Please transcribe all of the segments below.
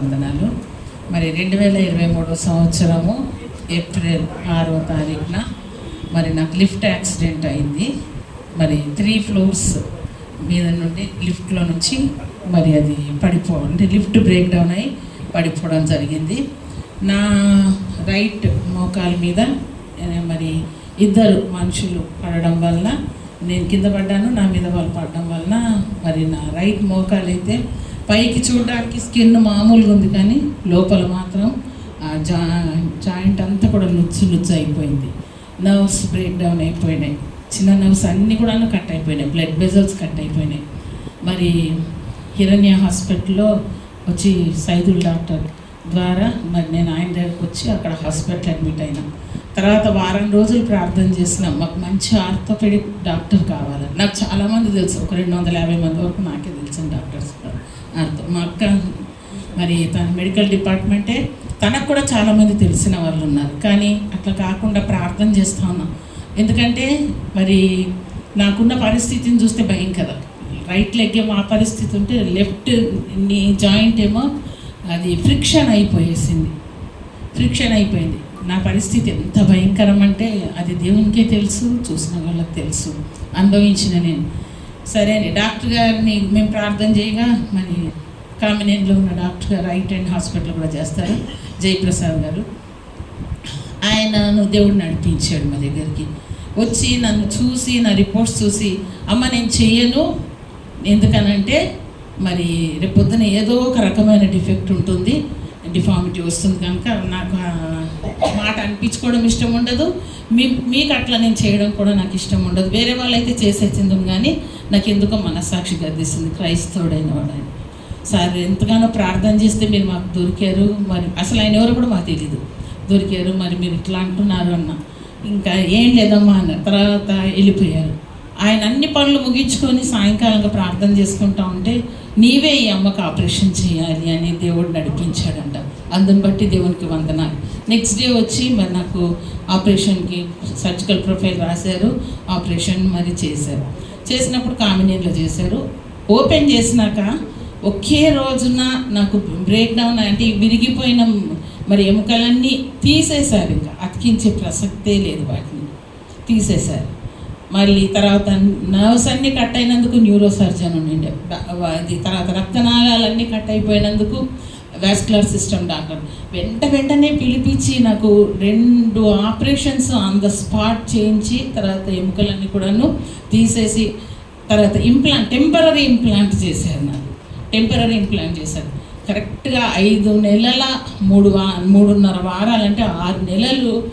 వందనాలు. మరి రెండు వేల ఇరవై మూడో సంవత్సరము ఏప్రిల్ ఆరవ తారీఖున మరి నాకు లిఫ్ట్ యాక్సిడెంట్ అయింది. మరి త్రీ ఫ్లోర్స్ మీద నుండి లిఫ్ట్లో నుంచి మరి అది పడిపో అంటే లిఫ్ట్ బ్రేక్ డౌన్ అయ్యి పడిపోవడం జరిగింది. నా రైట్ మోకాల మీద మరి ఇద్దరు మనుషులు పడడం వల్ల నేను కింద పడ్డాను. నా మీద వాళ్ళు పడడం వలన మరి నా రైట్ మోకాలు అయితే పైకి చూడడానికి స్కిన్ మామూలుగా ఉంది కానీ లోపల మాత్రం ఆ జా జాయింట్ అంతా కూడా నుచ్చు నుచ్చు అయిపోయింది. నర్వ్స్ బ్రేక్ డౌన్ అయిపోయినాయి. చిన్న నర్వ్స్ అన్నీ కూడా కట్ అయిపోయినాయి. బ్లడ్ వెజల్స్ కట్ అయిపోయినాయి. మరి హిరణ్య హాస్పిటల్లో వచ్చి సైదుల్ డాక్టర్ ద్వారా మరి నేను ఆయన దగ్గరకు వచ్చి అక్కడ హాస్పిటల్ అడ్మిట్ అయినా. తర్వాత వారం రోజులు ప్రార్థన చేసినాం మాకు మంచి ఆర్థోపెడిక్ డాక్టర్ కావాలి నాకు చాలామంది తెలుసు. ఒక రెండు వందల యాభై మంది వరకు నాకే తెలిసిన డాక్టర్స్ కూడా అర్థం. మా అక్క మరి తన మెడికల్ డిపార్ట్మెంటే తనకు కూడా చాలామంది తెలిసిన వాళ్ళు ఉన్నారు. కానీ అట్లా కాకుండా ప్రార్థన చేస్తా ఉన్నా. ఎందుకంటే మరి నాకున్న పరిస్థితిని చూస్తే భయం కదా. రైట్ లెగ్ ఏమో ఆ పరిస్థితి ఉంటే లెఫ్ట్ నీ జాయింట్ ఏమో అది ఫ్రిక్షన్ అయిపోయేసింది. ఫ్రిక్షన్ అయిపోయింది. నా పరిస్థితి ఎంత భయంకరం అంటే అది దేవునికే తెలుసు చూసిన వాళ్ళకి తెలుసు. అనుభవించిన నేను. సరే అని డాక్టర్ గారిని మేము ప్రార్థన చేయగా మరి కామినేన్లో ఉన్న డాక్టర్ గారు రైట్ అండ్ హాస్పిటల్ కూడా చేస్తారు జయప్రసాద్ గారు. ఆయనను దేవుడు నడిపించాడు మా దగ్గరికి. వచ్చి నన్ను చూసి నా రిపోర్ట్స్ చూసి అమ్మ నేను చేయను ఎందుకనంటే మరి రేపొద్దున ఏదో ఒక రకమైన డిఫెక్ట్ ఉంటుంది డిఫార్మిటీ వస్తుంది కనుక నాకు మాట అనిపించుకోవడం ఇష్టం ఉండదు. మీ మీకు అట్లా నేను చేయడం కూడా నాకు ఇష్టం ఉండదు. వేరే వాళ్ళైతే చేసేసింది కానీ నాకు ఎందుకో మనస్సాక్షి గర్దిస్తుంది క్రైస్తవుడైన వాడని. సార్ ఎంతగానో ప్రార్థన చేస్తే మీరు మాకు దొరికారు. మరి అసలు ఆయన ఎవరు కూడా మాకు తెలియదు దొరికారు మరి మీరు ఇట్లా అంటున్నారు అన్న. ఇంకా ఏం లేదమ్మా అన్న. తర్వాత వెళ్ళిపోయారు. ఆయన అన్ని పనులు ముగించుకొని సాయంకాలంగా ప్రార్థన చేసుకుంటా ఉంటే నీవే ఈ అమ్మకు ఆపరేషన్ చేయాలి అని దేవుడు నడిపించాడంట. అందుని బట్టి దేవునికి వందనాలు. నెక్స్ట్ డే వచ్చి మరి నాకు ఆపరేషన్కి సర్జికల్ ప్రొఫైల్ రాశారు. ఆపరేషన్ మరి చేశారు. చేసినప్పుడు కామినీలో చేశారు. ఓపెన్ చేసినాక ఒకే రోజున నాకు బ్రేక్ డౌన్ అంటే విరిగిపోయిన మరి ఎముకలన్నీ తీసేశారు ఇంకా. అతికించే ప్రసక్తే లేదు వాటిని. తీసేశారు. మళ్ళీ తర్వాత నర్వ్స్ అన్నీ కట్ అయినందుకు న్యూరో సర్జన్ ఉండిండే తర్వాత రక్తనాళాలన్నీ కట్ అయిపోయినందుకు వాస్కులర్ సిస్టమ్ డాక్టర్ వెంట వెంటనే పిలిపించి నాకు రెండు ఆపరేషన్స్ ఆన్ ద స్పాట్ చేయించి తర్వాత ఎముకలన్నీ కూడాను తీసేసి తర్వాత ఇంప్లాంట్ టెంపరీ ఇంప్లాంట్ చేశారు నాకు. టెంపరీ ఇంప్లాంట్ చేశారు. కరెక్ట్గా ఐదు నెలల మూడు వా మూడున్నర వారాలంటే ఆరు నెలలు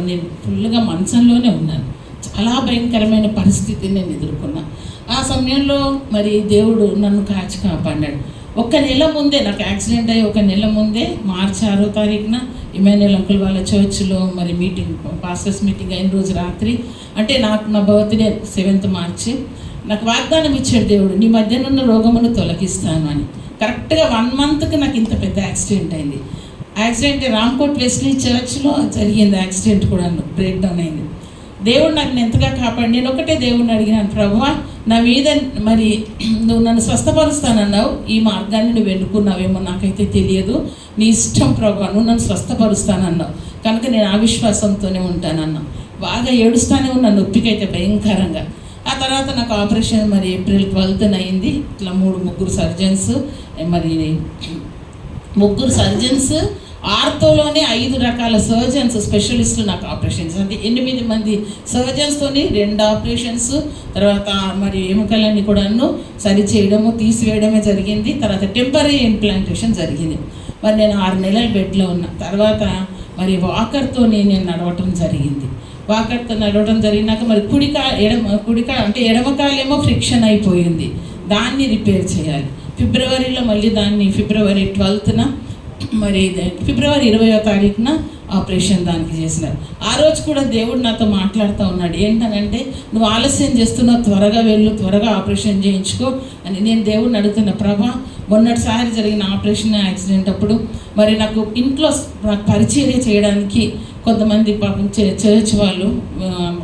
నేను ఫుల్గా మంచంలోనే ఉన్నాను. చాలా భయంకరమైన పరిస్థితిని నేను ఎదుర్కొన్నా. ఆ సమయంలో మరి దేవుడు నన్ను కాచి కాపాడాడు ఒక నెల ముందే నాకు యాక్సిడెంట్ అయ్యి ఒక నెల ముందే మార్చి ఆరో తారీఖున ఇమాన్యుల్ అంకుల్ వాళ్ళ చర్చ్లో మరి మీటింగ్ పాస్టర్స్ మీటింగ్ అయిన రోజు రాత్రి. అంటే నాకు నా బర్త్డే సెవెంత్ మార్చి. నాకు వాగ్దానం ఇచ్చాడు దేవుడు నీ మధ్యనున్న రోగమును తొలగిస్తాను అని. కరెక్ట్గా వన్ మంత్కి నాకు ఇంత పెద్ద యాక్సిడెంట్ అయింది. యాక్సిడెంట్ రామ్కోట్ వెస్లీ చర్చ్లో జరిగింది యాక్సిడెంట్ కూడా బ్రేక్ డౌన్ అయింది. దేవుడు నాకు ఎంతగా కాపాడు? నేను ఒకటే దేవుడిని అడిగినాను ప్రభువా నా మీద మరి నువ్వు నన్ను స్వస్థపరుస్తానన్నావు ఈ మార్గాన్ని నువ్వు ఎన్నుకున్నావేమో నాకైతే తెలియదు. నీ ఇష్టం ప్రభు నువ్వు నన్ను స్వస్థపరుస్తానన్నావు. కనుక నేను ఆ విశ్వాసంతోనే ఉంటానన్నా. బాగా ఏడుస్తానే ఉన్నా నొప్పికైతే భయంకరంగా. ఆ తర్వాత నాకు ఆపరేషన్ మరి ఏప్రిల్ ట్వెల్త్న అయింది. ఇట్లా మూడు ముగ్గురు సర్జన్స్ మరి ముగ్గురు సర్జన్స్ ఆర్థోలోనే ఐదు రకాల సర్జన్స్ స్పెషలిస్టులు నాకు ఆపరేషన్స్ అంటే ఎనిమిది మంది సర్జన్స్తోని రెండు ఆపరేషన్స్ తర్వాత మరి ఎముకలన్నీ కూడాను సరి చేయడము తీసివేయడమే జరిగింది. తర్వాత టెంపరీ ఇంప్లాంటేషన్ జరిగింది. మరి నేను ఆరు నెలల బెడ్లో ఉన్నా. తర్వాత మరి వాకర్తో నేను నడవటం జరిగింది. వాకర్తో నడవడం జరిగినాక మరి కుడికా ఎడమ కుడికా అంటే ఎడమకాలేమో ఫ్రిక్షన్ అయిపోయింది. దాన్ని రిపేర్ చేయాలి. ఫిబ్రవరిలో మళ్ళీ దాన్ని ఫిబ్రవరి ట్వెల్త్న మరి ఫిబ్రవరి ఇరవయో తారీఖున ఆపరేషన్ దానికి చేసినారు. ఆ రోజు కూడా దేవుడు నాతో మాట్లాడుతూ ఉన్నాడు. ఏంటనంటే నువ్వు ఆలస్యం చేస్తున్నావు త్వరగా వెళ్ళు త్వరగా ఆపరేషన్ చేయించుకో అని నేను దేవుడిని అడుగుతున్న ప్రభా మొన్నటిసారి జరిగిన ఆపరేషన్ యాక్సిడెంట్ అప్పుడు మరి నాకు ఇంట్లో నాకు పరిచర్య చేయడానికి కొంతమంది పాపం చ- చర్చ్ వాళ్ళు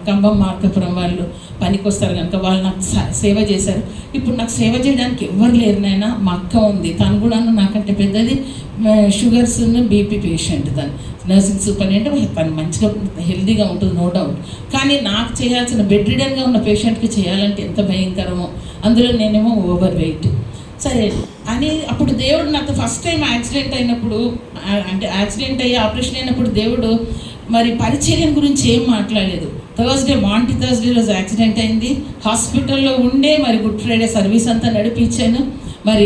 కంబం మార్కపురం వాళ్ళు పనికి వస్తారు కనుక వాళ్ళు నాకు సేవ చేశారు. ఇప్పుడు నాకు సేవ చేయడానికి ఎవరు లేరు నాయనా మా అక్క ఉంది. తను కూడా నాకంటే పెద్దది షుగర్స్ బీపీ పేషెంట్ తను. నర్సింగ్ సూపర్ అంటే తను మంచిగా హెల్దీగా ఉంటుంది నో డౌట్ కానీ నాకు చేయాల్సిన బెడ్ రిడన్గా ఉన్న పేషెంట్కి చేయాలంటే ఎంత భయంకరమో. అందులో నేనేమో ఓవర్ వెయిట్ సరే అని అప్పుడు దేవుడు నాకు ఫస్ట్ టైం యాక్సిడెంట్ అయినప్పుడు అంటే యాక్సిడెంట్ అయ్యి ఆపరేషన్ అయినప్పుడు దేవుడు మరి పరిచర్యం గురించి ఏం మాట్లాడలేదు. థర్స్డే మాంటి థర్స్డే రోజు యాక్సిడెంట్ అయింది. హాస్పిటల్లో ఉండే మరి గుడ్ ఫ్రైడే సర్వీస్ అంతా నడిపించాను. మరి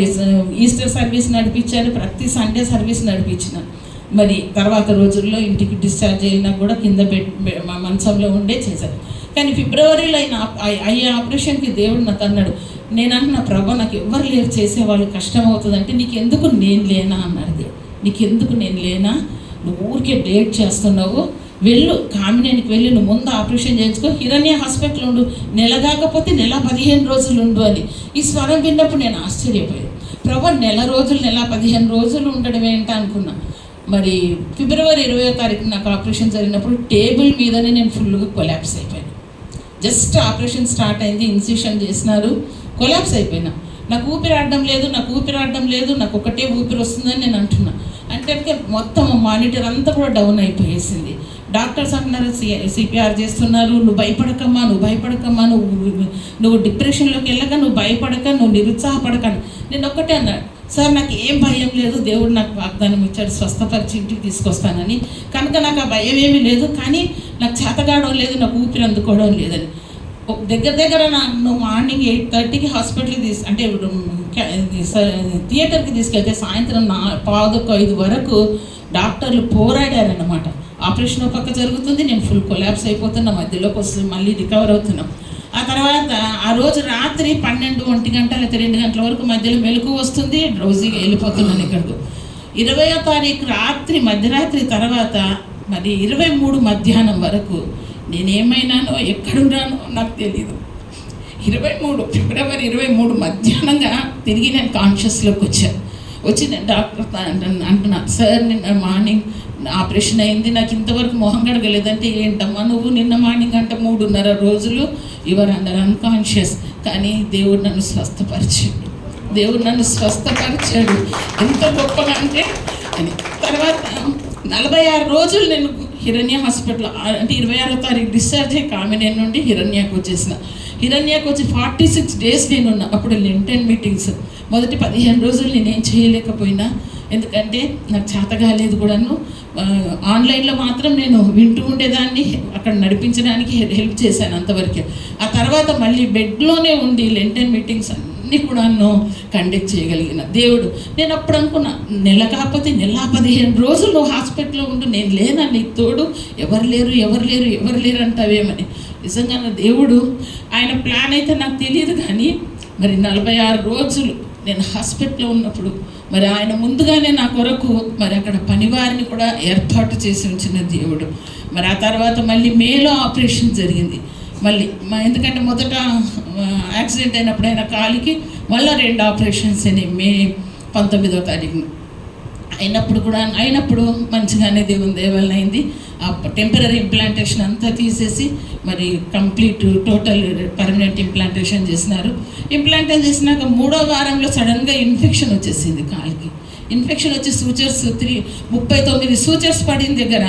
ఈస్టర్ సర్వీస్ నడిపించాను. ప్రతి సండే సర్వీస్ నడిపించినాను మరి తర్వాత రోజుల్లో ఇంటికి డిశ్చార్జ్ అయినా కూడా కింద బెడ్ మంచంలో ఉండే చేశారు. కానీ ఫిబ్రవరిలో ఆయన అయ్యే ఆపరేషన్కి దేవుడు నాకు అన్నాడు నేను అన్న ప్రభా నాకు ఎవరు లేరు చేసేవాళ్ళు కష్టం అవుతుంది అంటే నీకు ఎందుకు నేను లేనా? అన్నాడు దేవుడు. నీకు ఎందుకు నేను లేనా? నువ్వు ఊరికే డేట్ చేస్తున్నావు. వెళ్ళు కామినేనికి వెళ్ళి నువ్వు ముందు ఆపరేషన్ చేయించుకో. హిరణ్య హాస్పిటల్ ఉండు నెల కాకపోతే నెల పదిహేను రోజులు ఉండు అని. ఈ స్వరం విన్నప్పుడు నేను ఆశ్చర్యపోయాను. ప్రభా నెల రోజులు నెల పదిహేను రోజులు ఉండడం ఏంటా అనుకున్నాను మరి ఫిబ్రవరి ఇరవై తారీఖు నాకు ఆపరేషన్ జరిగినప్పుడు టేబుల్ మీదనే నేను ఫుల్గా కొలాప్స్ అయిపోయాను. జస్ట్ ఆపరేషన్ స్టార్ట్ అయింది ఇన్సిషన్ చేసినారు కొలాప్స్ అయిపోయినా. నాకు ఊపిరి ఆడడం లేదు నాకు ఊపిరి ఆడడం లేదు నాకు ఒకటే ఊపిరి వస్తుందని నేను అంటున్నా. అంటే మొత్తం మానిటర్ అంతా కూడా డౌన్ అయిపోయేసింది. డాక్టర్స్ అంటున్నారు సిపిఆర్ చేస్తున్నారు నువ్వు భయపడకమ్మా నువ్వు భయపడకమ్మా నువ్వు నువ్వు డిప్రెషన్లోకి వెళ్ళక నువ్వు భయపడక నువ్వు నిరుత్సాహపడక నేను ఒక్కటే అన్నాడు సార్ నాకు ఏం భయం లేదు. దేవుడు నాకు వాగ్దానం ఇచ్చాడు. స్వస్థపరిచి ఇంటికి తీసుకొస్తానని. కనుక నాకు ఆ భయం ఏమీ లేదు. కానీ నాకు చేతగాడడం లేదు. నాకు ఊపిరి అందుకోవడం లేదని. ఒక దగ్గర దగ్గర నన్ను మార్నింగ్ ఎయిట్ థర్టీకి హాస్పిటల్కి తీసు అంటే ఇప్పుడు థియేటర్కి తీసుకెళ్తే సాయంత్రం నా పావుదొక్క ఐదు వరకు డాక్టర్లు పోరాడారనమాట ఆపరేషన్ ఒక పక్క జరుగుతుంది. నేను ఫుల్ కొలాప్స్ అయిపోతున్నా. మధ్యలోకి వస్తుంది. మళ్ళీ రికవర్ అవుతున్నాం. ఆ తర్వాత ఆ రోజు రాత్రి పన్నెండు ఒంటి గంట లేకపోతే రెండు గంటల వరకు మధ్యలో మెలకు వస్తుంది రోజుగా వెళ్ళిపోతున్నాను ఇక్కడికి. ఇరవయో తారీఖు రాత్రి మధ్యరాత్రి తర్వాత మరి ఇరవై మూడు మధ్యాహ్నం వరకు నేనేమైనానో ఎక్కడున్నానో నాకు తెలియదు ఇరవై మూడు ఫిబ్రవరి ఇరవై మూడు మధ్యాహ్నంగా తిరిగి నేను కాన్షియస్లోకి వచ్చాను వచ్చి. నేను డాక్టర్ అంటున్నా సార్ నిన్న మార్నింగ్ ఆపరేషన్ అయింది నాకు ఇంతవరకు మొహం కడగలేదంటే ఏంటమ్మా నువ్వు? నిన్న మార్నింగ్ అంటే మూడున్నర రోజులు యువర్ అండర్ అన్కాన్షియస్ కానీ దేవుడు నన్ను స్వస్థపరిచాడు. దేవుడు నన్ను స్వస్థపరిచాడు. ఎంత గొప్పగా అంటే అని తర్వాత నలభై ఆరు రోజులు నేను హిరణ్య హాస్పిటల్ అంటే ఇరవై ఆరో తారీఖు డిశ్చార్జ్ అయ్యి కామినేని నుండి హిరణ్యకు వచ్చేసిన. హిరణ్యకు వచ్చి ఫార్టీ సిక్స్ డేస్ నేనున్నా అప్పుడు లింటెన్ మీటింగ్స్ మొదటి పదిహేను రోజులు నేనేం చేయలేకపోయినా ఎందుకంటే నాకు చేత కాలేదు కూడాను. ఆన్లైన్లో మాత్రం నేను వింటూ ఉండేదాన్ని అక్కడ నడిపించడానికి హెల్ప్ చేశాను అంతవరకే. ఆ తర్వాత మళ్ళీ బెడ్లోనే ఉండి లెంటెన్ మీటింగ్స్ అన్నీ కూడాను కండక్ట్ చేయగలిగిన దేవుడు. నేను అప్పుడు అనుకున్నా నెల కాకపోతే నెల పదిహేను రోజులు హాస్పిటల్లో ఉండు నేను లేనా నీకు తోడు? ఎవరు లేరు ఎవరు లేరు ఎవరు లేరు అంటావేమని. నిజంగా నా దేవుడు ఆయన ప్లాన్ అయితే నాకు తెలియదు కానీ మరి నలభై ఆరు రోజులు నేను హాస్పిటల్లో ఉన్నప్పుడు మరి ఆయన ముందుగానే నా కొరకు మరి అక్కడ పనివారిని కూడా ఏర్పాటు చేసి ఉంచిన దేవుడు. మరి ఆ తర్వాత మళ్ళీ మేలో ఆపరేషన్ జరిగింది. మళ్ళీ మా ఎందుకంటే మొదట యాక్సిడెంట్ అయినప్పుడు ఆయన కాలికి మళ్ళీ రెండు ఆపరేషన్స్ అయినాయి మే పంతొమ్మిదో తారీఖున. అయినప్పుడు కూడా అయినప్పుడు మంచిగానే దేవుని దేవలన అయింది ఆ టెంపరీ ఇంప్లాంటేషన్ అంతా తీసేసి మరి కంప్లీట్ టోటల్ పర్మనెంట్ ఇంప్లాంటేషన్ చేసినారు. ఇంప్లాంటేషన్ చేసినాక మూడో వారంలో సడన్గా ఇన్ఫెక్షన్ వచ్చేసింది కాలికి. ఇన్ఫెక్షన్ వచ్చి సూచర్స్ త్రీ ముప్పై తొమ్మిది సూచర్స్ పడిన దగ్గర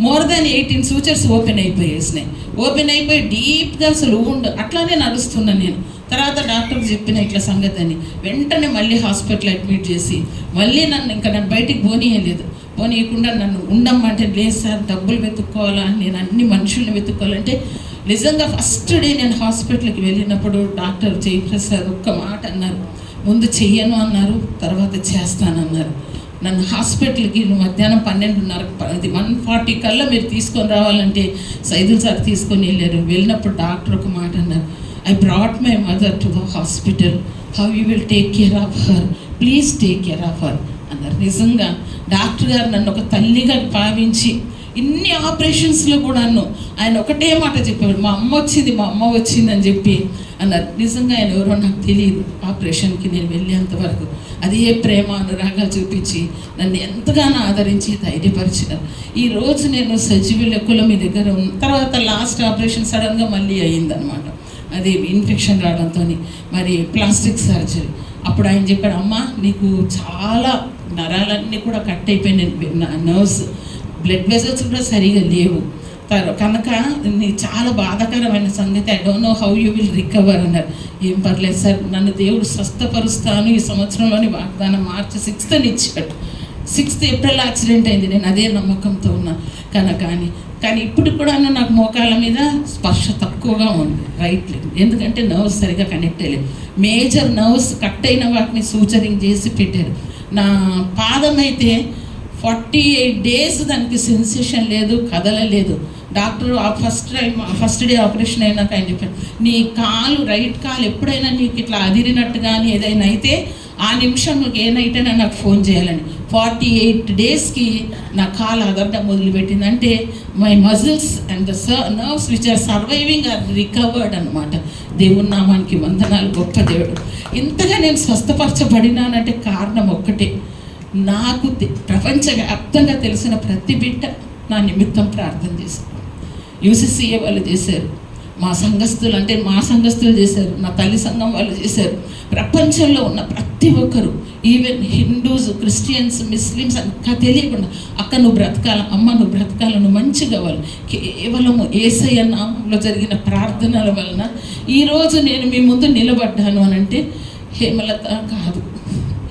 more than eighteen sutures open అయిపోయేసినాయి open అయిపోయి డీప్గా అసలు ఉండు అట్లానే నడుస్తున్నాను నేను. తర్వాత డాక్టర్ చెప్పిన ఇట్లా సంగతి అని. వెంటనే మళ్ళీ హాస్పిటల్ అడ్మిట్ చేసి మళ్ళీ నన్ను ఇంకా నన్ను బయటికి పోనీయలేదు. పోనీయకుండా నన్ను ఉండమంటే లేదు సార్ డబ్బులు వెతుక్కోవాలా? నేను అన్ని మనుషుల్ని వెతుక్కోవాలంటే నిజంగా ఫస్ట్ డే నేను హాస్పిటల్కి వెళ్ళినప్పుడు డాక్టర్ జయప్రసాద్ ఒక్క మాట అన్నారు. ముందు చెయ్యను అన్నారు తర్వాత చేస్తానన్నారు. నన్ను హాస్పిటల్కి నువ్వు మధ్యాహ్నం పన్నెండున్నర అది వన్ ఫార్టీ కల్లా మీరు తీసుకొని రావాలంటే సైదుల్ సార్ తీసుకొని వెళ్ళారు. వెళ్ళినప్పుడు డాక్టర్ ఒక మాట అన్నారు I brought my mother to the hospital how you will take care of her please take care of her అన్నారు. నిజంగా డాక్టర్ గారు నన్ను ఒక తల్లిగా భావించి ఇన్ని ఆపరేషన్స్లో కూడాను ఆయన ఒకటే మాట చెప్పాడు మా అమ్మ వచ్చింది మా అమ్మ వచ్చింది అని చెప్పి అన్నారు. నిజంగా ఆయన ఎవరో నాకు తెలియదు ఆపరేషన్కి నేను వెళ్ళేంత వరకు. అదే ప్రేమ అనురాగాలు చూపించి నన్ను ఎంతగానో ఆదరించి ధైర్యపరిచినారు. ఈ రోజు నేను సజీవ లెక్కల మీ దగ్గర ఉన్న తర్వాత లాస్ట్ ఆపరేషన్ సడన్గా మళ్ళీ అయ్యిందనమాట అది ఇన్ఫెక్షన్ రావడంతో మరి ప్లాస్టిక్ సర్జరీ. అప్పుడు ఆయన చెప్పాడు అమ్మ నీకు చాలా నరాలన్నీ కూడా కట్ అయిపోయినాయి నర్వ్స్. బ్లడ్ వెజల్స్ కూడా సరిగా లేవు. తర్- కనుక నీ చాలా బాధాకరమైన సంగతి I don't know how you will recover అన్నారు. ఏం పర్లేదు సార్ నన్ను దేవుడు స్వస్థపరుస్తాను. ఈ సంవత్సరంలోని వాగ్దానం మార్చి సిక్స్త్ని ఇచ్చాడు. సిక్స్త్ ఏప్రిల్ యాక్సిడెంట్ అయింది. నేను అదే నమ్మకంతో ఉన్నా. కనుక అని కానీ ఇప్పుడు కూడా నాకు మోకాల మీద స్పర్శ తక్కువగా ఉంది. రైట్ లెగ్ ఎందుకంటే నర్వ్స్ సరిగా కనెక్ట్ అయ్యలేదు. మేజర్ నర్వ్స్ కట్ అయిన వాటిని సూచరింగ్ చేసి పెట్టారు. నా పాదం అయితే ఫార్టీ ఎయిట్ డేస్ దానికి సెన్సేషన్ లేదు కదలలేదు. డాక్టర్ ఆ first time first day operation అయినాక ఆయన చెప్పారు నీ కాలు రైట్ కాలు ఎప్పుడైనా నీకు ఇట్లా అదిరినట్టు కానీ ఏదైనా అయితే ఆ నిమిషం నువ్వు ఏ నైట్ అయినా నాకు ఫోన్ చేయాలని. ఫార్టీ ఎయిట్ డేస్కి నా కాలు అదరడం మొదలుపెట్టింది అంటే my muscles and the nerves which are surviving are recovered అనమాట దేవుని నామానికి వందనాలు గొప్ప దేవుడు. ఇంతగా నేను స్వస్థపరచబడినానంటే కారణం ఒక్కటే. నాకు ప్రపంచవ్యాప్తంగా తెలిసిన ప్రతి బిడ్డ నా నిమిత్తం ప్రార్థన చేశారు. యూసీసీఏ వాళ్ళు చేశారు. మా సంఘస్థులు అంటే మా సంఘస్థులు చేశారు. నా తల్లి సంఘం వాళ్ళు చేశారు. ప్రపంచంలో ఉన్న ప్రతి ఒక్కరు ఈవెన్ హిందూస్ క్రిస్టియన్స్ ముస్లిమ్స్ అంతా తెలియకుండా అక్క నువ్వు బ్రతకాల అమ్మ నువ్వు బ్రతకాల నువ్వు మంచిగా వాళ్ళు కేవలము ఏసయ్య నామంలో జరిగిన ప్రార్థనల వలన ఈరోజు నేను మీ ముందు నిలబడ్డాను అని అంటే హేమలత కాదు.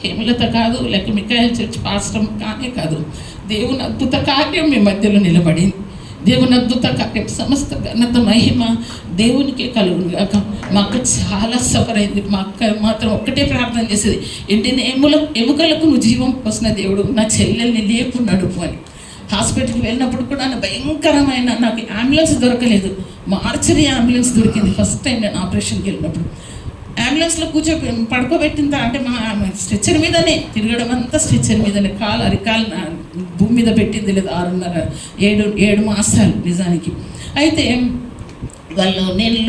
హేమలత కాదు లేక మికాయల్ చర్చ్ పాస్టర్ కానే కాదు. దేవుని అద్భుత కార్యం మీ మధ్యలో నిలబడింది. దేవుని అద్భుత కార్యం సమస్త ఘనత మహిమ దేవునికే కలుగును గాక. మా అక్క చాలా సఫర్ అయింది. మా అక్క మాత్రం ఒక్కటే ప్రార్థన చేసేది. ఎండిన ఎముల ఎముకలకు నువ్వు జీవం పోసిన దేవుడు నా చెల్లెల్ని లేకున్నాడు అని హాస్పిటల్కి వెళ్ళినప్పుడు కూడా నా భయంకరమైన నాకు అంబులెన్స్ దొరకలేదు. మార్చరీ అంబులెన్స్ దొరికింది. ఫస్ట్ టైం నేను ఆపరేషన్కి వెళ్ళినప్పుడు. అంబులెన్స్లో కూర్చో పడుకోబెట్టిన తర్వాత అంటే మా స్ట్రెచ్చర్ మీదనే తిరగడం అంతా స్ట్రెచ్చర్ మీదనే. కాలు అరికాలు భూమి మీద పెట్టింది లేదు ఆరున్నర ఏడు ఏడు మాసాలు నిజానికి. అయితే వాళ్ళు నేను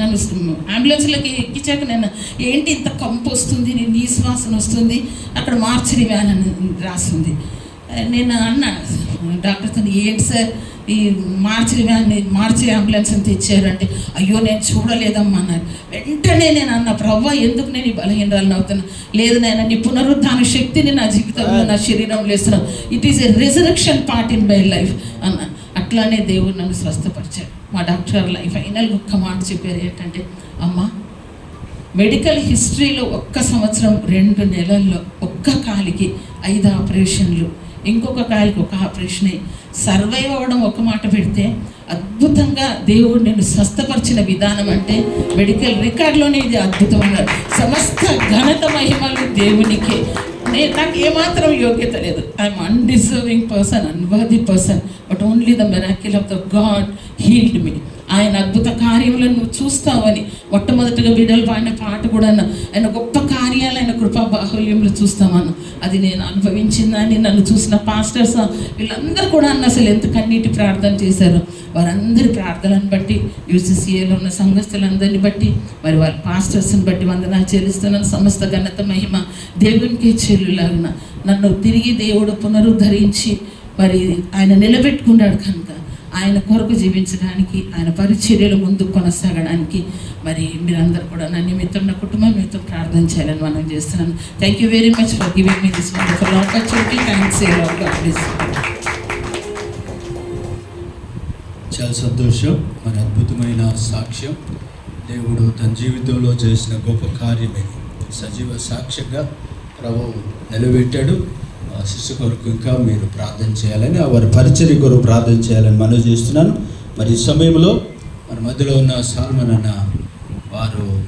నన్ను అంబులెన్స్లోకి ఎక్కించాక నేను ఏంటి ఇంత కంపు వస్తుంది నేను నీ శ్వాసన వస్తుంది? అక్కడ మార్చరి వ్యాన్ అని రాసింది. నేను అన్నా డాక్టర్తో ఏంటి సార్? ఈ మార్చి వ్యాన్ని మార్చి అంబులెన్స్ అని తెచ్చారంటే అయ్యో నేను చూడలేదమ్మా అన్నారు. వెంటనే నేను అన్న ప్రవ్వ ఎందుకు నేను ఈ బలహీనరాలను అవుతున్నా? లేదు నేను నీ పునరుద్ధాన శక్తిని నా జీవితంలో నా శరీరంలో ఇస్తున్నాను it is a resurrection part in my life అన్న. అట్లానే దేవుడు నన్ను స్వస్థపరిచాడు. మా డాక్టర్ లైఫ్ ఫైనల్గా ఒక్క మాట చెప్పారు ఏంటంటే అమ్మా మెడికల్ హిస్టరీలో ఒక్క సంవత్సరం రెండు నెలల్లో ఒక్క కాలికి ఐదు ఆపరేషన్లు ఇంకొక కాయలకు ఒక ఆపరేషన్ అయ్యి సర్వైవ్ అవ్వడం ఒక మాట పెడితే అద్భుతంగా దేవుడు నేను స్వస్థపరిచిన విధానం అంటే మెడికల్ రికార్డులోనే ఇది అద్భుతమైన సమస్త ఘనత మహిమలు దేవునికి. నేను నాకు ఏమాత్రం యోగ్యత లేదు. I'm undeserving person unworthy person but only the miracle of the God healed me ఆయన అద్భుత కార్యములను నువ్వు చూస్తావని మొట్టమొదటిగా బిడ్డలు పాడిన పాట కూడా అన్న. ఆయన గొప్ప కార్యాలు ఆయన కృపా బాహుల్యంలో చూస్తామన్న. అది నేను అనుభవించిందని నన్ను చూసిన పాస్టర్స్ వీళ్ళందరూ కూడా అన్న అసలు ఎంత కన్నీటి ప్రార్థన చేశారు. వారందరి ప్రార్థనను బట్టి యూసీసీఏలో ఉన్న సంఘస్థులందరిని బట్టి మరి వారి పాస్టర్స్ని బట్టి వందనాలు చెల్లిస్తున్నాను. సమస్త ఘనత మహిమ దేవునికే చెల్లులాగిన. నన్ను తిరిగి దేవుడు పునరుద్ధరించి మరి ఆయన నిలబెట్టుకున్నాడు కనుక ఆయన కొరకు జీవించడానికి ఆయన పరిచర్యలు ముందు కొనసాగడానికి మరి మీరందరూ కూడా నా నిమిత్తం నా కుటుంబం నిమిత్తం ప్రార్థన చేయాలని మనం చేస్తున్నాను thank you very much for giving me this wonderful opportunity thanks a lot చాలా సంతోషం మన అద్భుతమైన సాక్ష్యం. దేవుడు తన జీవితంలో చేసిన గొప్ప కార్యమే. సజీవ సాక్ష్యంగా ప్రభు నిలబెట్టాడు. ఆ శిశు కొరకు ఇంకా మీరు ప్రార్థన చేయాలని వారి పరిచర్య కొరకు ప్రార్థన చేయాలని మనవి చేస్తున్నాను. మరి ఈ సమయంలో మన మధ్యలో ఉన్న సాల్మన్ అన్న వారు